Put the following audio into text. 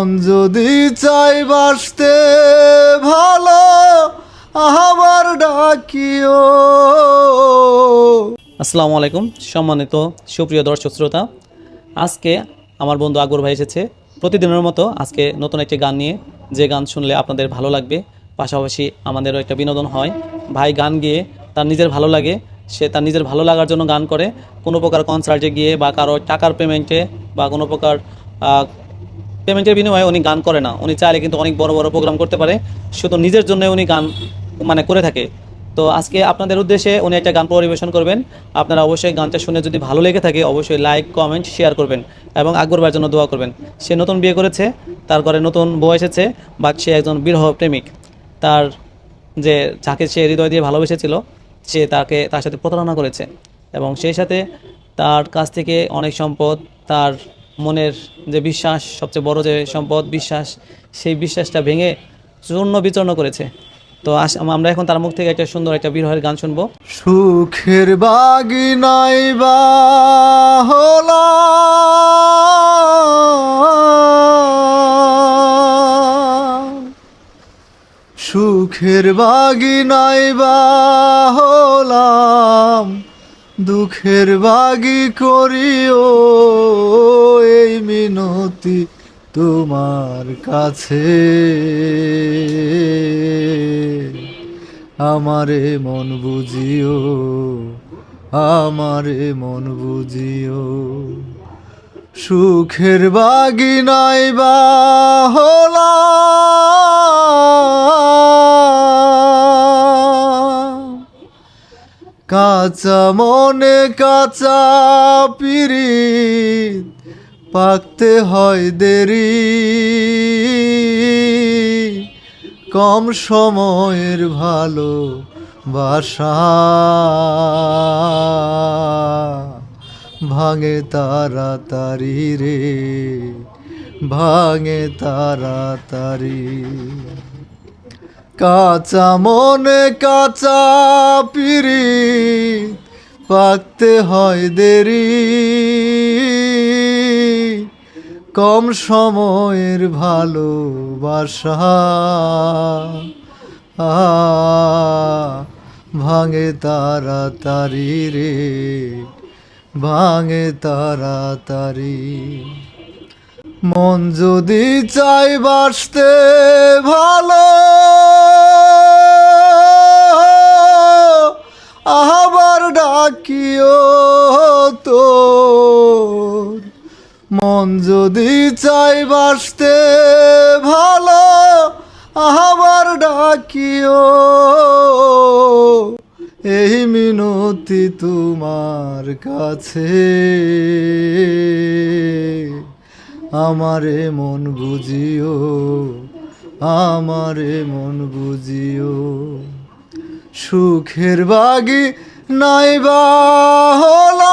মন যদি চাই বাসতে ভালো, আবার ডাকিও। আসসালামু আলাইকুম, সম্মানিত সুপ্রিয় দর্শক শ্রোতা। আজকে আমার বন্ধু আকবর ভাই এসেছে। প্রতিদিনের মতো আজকে নতুন একটি গান নিয়ে। যে গান শুনলে আপনাদের ভালো লাগবে, পাশাপাশি আমাদেরও একটা বিনোদন হয়। ভাই গান গিয়ে তার নিজের ভালো লাগে, সে তার নিজের ভালো লাগার জন্য গান করে। কোনো প্রকার কনসার্টে গিয়ে বা কারও টাকার পেমেন্টে বা কোনো প্রকার পেমেন্টের বিনিময়ে উনি গান করে না। উনি চাইলে কিন্তু অনেক বড় বড় প্রোগ্রাম করতে পারে। শুধু নিজের জন্য উনি গান মানে করে থাকে। তো আজকে আপনাদের উদ্দেশ্যে উনি একটা গান পরিবেশন করবেন। আপনারা অবশ্যই গানটা শুনে যদি ভালো লেগে থাকে, অবশ্যই লাইক কমেন্ট শেয়ার করবেন এবং আকবর জন্য দোয়া করবেন। সে নতুন বিয়ে করেছে, তার ঘরে নতুন বউ এসেছে বা সে একজন বিরহ প্রেমিক। তার যে, যাকে সে হৃদয় দিয়ে ভালোবেসেছিল, সে তাকে, তার সাথে প্রতারণা করেছে। এবং সেই সাথে তার কাছ থেকে অনেক সম্পদ, তার মনের যে বিশ্বাস, সবচেয়ে বড় যে সম্পদ, বিশ্বাস, সেই বিশ্বাসটা ভেঙে চূর্ণ বিচূর্ণ করেছে। তো আস আমরা এখন তার মুখ থেকে একটা সুন্দর একটা বিরহের গান শুনব। সুখের বাগি নাই বা সুখের বাগি নাই বা দুঃখের বাগি করিও এই মিনতি তোমার কাছে। আমারে মন বুঝিও, আমারে মন বুঝিও। সুখের বাগি নাই বা হলাম। কাঁচা মনে কাঁচা পিরি পাকতে হয় দেরি। কম সময়ের ভালো বাসা ভাঙে তারা তাড়াতাড়ি রে, ভাঙে তারা তাড়াতাড়ি। কাঁচা মনে কাঁচা পিরি পাকতে হয় দেরি। কম সময়ের ভালোবাসা ভাঙে তাড়াতাড়ি রে, ভাঙে তাড়াতাড়ি। মন যদি চাই বাসতে ভালো। আবার ডাকিও তো। মন যদি চাই বাসতে ভালো, আবার ডাকিও। এই মিনতি তোমার কাছে। আমারে মন বুঝিও আমারে মন বুঝিও। সুখের বাগি নাইবা হলা